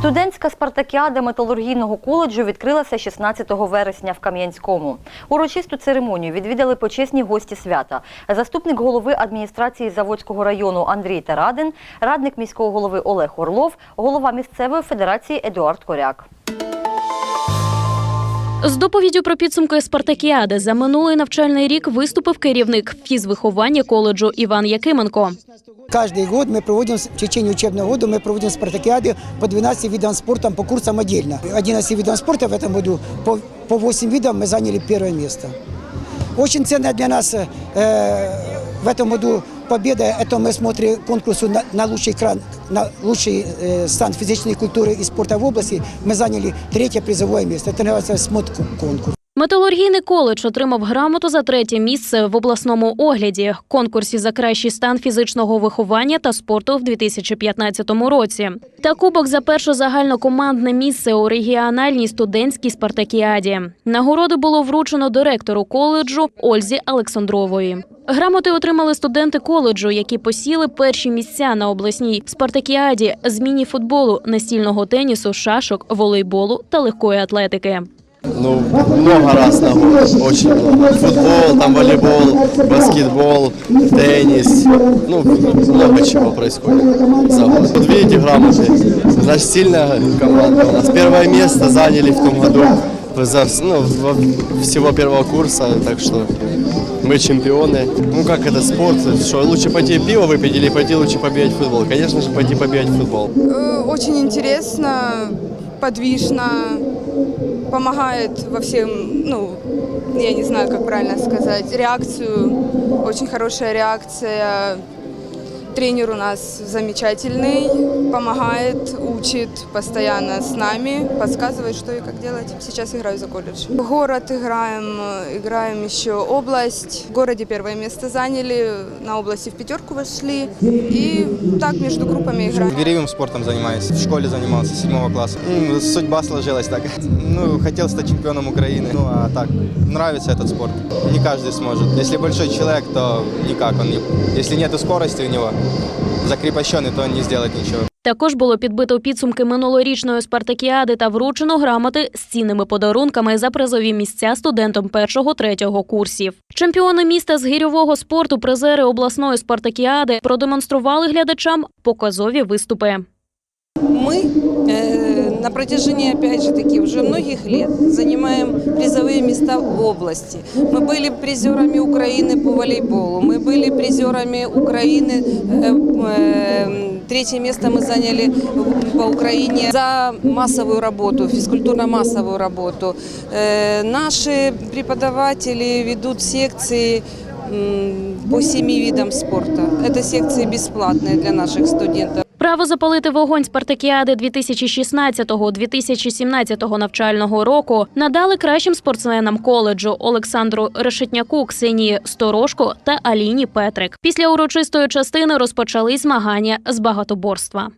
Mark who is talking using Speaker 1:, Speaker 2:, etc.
Speaker 1: Студентська спартакіада металургійного коледжу відкрилася 16 вересня в Кам'янському. Урочисту церемонію відвідали почесні гості свята. Заступник голови адміністрації Заводського району Андрій Тарадин, радник міського голови Олег Орлов, голова місцевої федерації Едуард Коряк.
Speaker 2: З доповіддю про підсумки спартакіади за минулий навчальний рік виступив керівник фізвиховання коледжу Іван Якименко.
Speaker 3: Каждый год мы проводим, в течение учебного года мы проводим спартакиады по 12 видам спорта, по курсам отдельно. 11 видов спорта в этом году, по, по 8 видов мы заняли первое место. Очень ценная для нас э, в этом году победа, это мы смотрим конкурсу на, на лучший кран, на лучший э, стан физической культуры и спорта в области. Мы заняли третье призовое место. Это называется СМОТ-конкурс.
Speaker 2: Металургійний коледж отримав грамоту за третє місце в обласному огляді конкурсі за кращий стан фізичного виховання та спорту в 2015 році. Та кубок за перше загальнокомандне місце у регіональній студентській спартакіаді. Нагороди було вручено директору коледжу Ользі Олександрової. Грамоти отримали студенти коледжу, які посіли перші місця на обласній спартакіаді з міні-футболу, настільного тенісу, шашок, волейболу та легкої атлетики.
Speaker 4: Ну, много раз год, очень много. Футбол, там волейбол, баскетбол, теннис. Ну, много чего происходит за год. Вот видите грамоты, значит, сильная команда у нас. Первое место заняли в том году за, ну, всего первого курса, так что мы чемпионы. Ну, как это спорт, что лучше пойти пиво выпить или пойти лучше побегать в футбол? Конечно же, пойти побегать в футбол.
Speaker 5: Э, Очень интересно, подвижно, помогает во всем, ну, я не знаю, как правильно сказать, реакцию, очень хорошая реакция. Тренер у нас замечательный, помогает, учит постоянно с нами, подсказывает, что и как делать. Сейчас играю за колледж. Город играем, играем еще область. В городе первое место заняли, на области в пятерку вошли. И так между группами играем.
Speaker 6: Гиревым спортом занимаюсь. В школе занимался седьмого класса. Судьба сложилась так. Ну, хотел стать чемпионом Украины. Ну, а так, нравится этот спорт. Не каждый сможет. Если большой человек, то никак он не... Если нету скорости у него, закрепощенный, то он не сделает ничего.
Speaker 2: Також було підбито підсумки минулорічної спартакіади та вручено грамоти з цінними подарунками за призові місця студентам першого-третього курсів. Чемпіони міста з гірьового спорту, призери обласної спартакіади продемонстрували глядачам показові виступи.
Speaker 7: Мы э, на протяжении, опять же таки, уже многих лет занимаем призовые места в области. Мы были призерами Украины по волейболу, мы были призерами Украины, э, э, третье место мы заняли по Украине за массовую работу, физкультурно-массовую работу. Э, наши преподаватели ведут секции м, по семи видам спорта. Это секции бесплатные для наших студентов.
Speaker 2: Право запалити вогонь спартакіади 2016-2017 навчального року надали кращим спортсменам коледжу Олександру Решетняку, Ксенії Сторожко та Аліні Петрик. Після урочистої частини розпочали змагання з багатоборства.